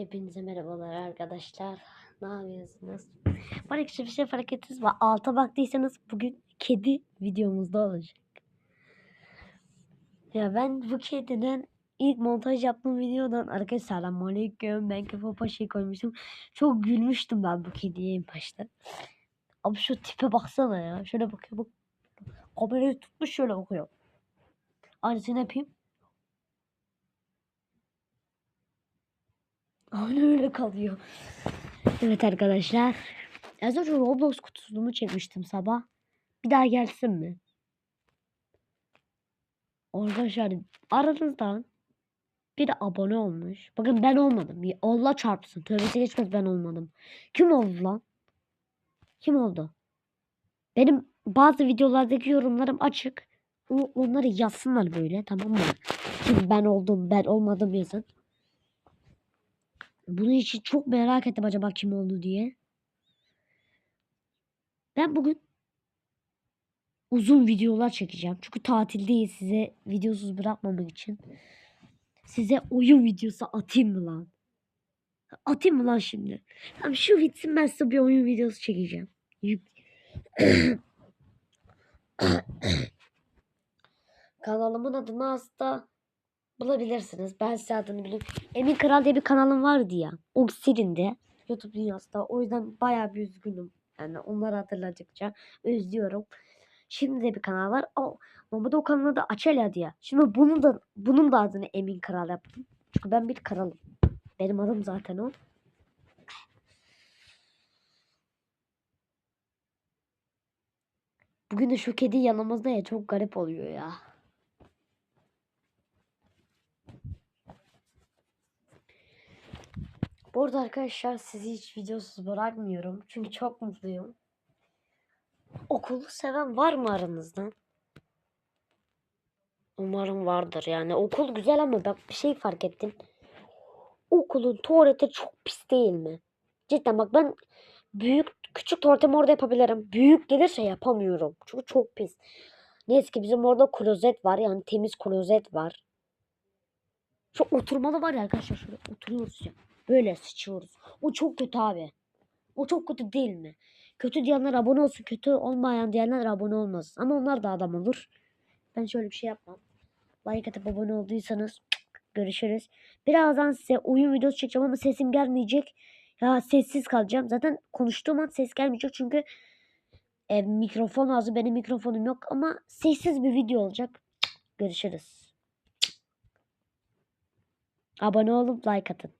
Hepinize merhabalar arkadaşlar. Ne yapıyorsunuz? Bana küçük bir şey fark ettiniz mi? Alta baktıysanız bugün kedi videomuzda olacak. Ya ben bu kediden ilk montaj yaptığım videodan arkadaşlar selamünaleyküm ben kafa paşayı koymuştum. Çok gülmüştüm ben bu kediye en başta. Abi şu tipe baksana ya. Şöyle bakıyor bak. Kamerayı tutmuş şöyle bakıyor. Aynısını yapayım. Aynen öyle kalıyor. Evet arkadaşlar. Az önce Roblox kutusunu çekmiştim sabah. Bir daha gelsin mi? Arkadaşlar aranızdan biri abone olmuş. Bakın ben olmadım. Allah çarpsın. Tövbesi geçmez ben olmadım. Kim oldu lan? Kim oldu? Benim bazı videolardaki yorumlarım açık. Onları yazsınlar böyle tamam mı? Kim ben oldum ben olmadım yazın. Bunun için çok merak ettim acaba kim oldu diye. Ben bugün uzun videolar çekeceğim. Çünkü tatildeyiz size videosuz bırakmamak için. Size oyun videosu atayım mı lan? Atayım mı lan şimdi? Tamam şu bitsin ben size bir oyun videosu çekeceğim. Kanalımın adını aslında bulabilirsiniz. Ben size adını bileyim. Emin Kral diye bir kanalım vardı ya. O silindi. YouTube dünyasında. O yüzden bayağı bir üzgünüm. Yani onları hatırladıkça özlüyorum. Şimdi de bir kanal var. O, normalde o kanalın adı Açelya diye. Şimdi bunun da bunun da adını Emin Kral yaptım. Çünkü ben bir kralım. Benim adım zaten o. Bugün de şu kedi yanımızda ya çok garip oluyor ya. Bu arada arkadaşlar sizi hiç videosuz bırakmıyorum. Çünkü çok mutluyum. Okulu seven var mı aranızdan? Umarım vardır yani. Okul güzel ama bak bir şey fark ettim. Okulun tuvaleti çok pis değil mi? Cidden bak ben büyük küçük tuvaletimi orada yapabilirim. Büyük gelirse yapamıyorum. Çünkü çok pis. Neyse ki bizim orada klozet var. Yani temiz klozet var. Şu oturmalı var ya arkadaşlar şöyle oturuyoruz ya. Böyle sıçıyoruz. O çok kötü abi. O çok kötü değil mi? Kötü diyenler abone olsun. Kötü olmayan diyenler abone olmasın. Ama onlar da adam olur. Ben şöyle bir şey yapmam. Like atıp abone olduysanız görüşürüz. Birazdan size oyun videosu çekeceğim ama sesim gelmeyecek. Ya sessiz kalacağım. Zaten konuştuğum an ses gelmeyecek çünkü e, mikrofon lazım. Benim mikrofonum yok ama sessiz bir video olacak. Görüşürüz. Abone olup like atın.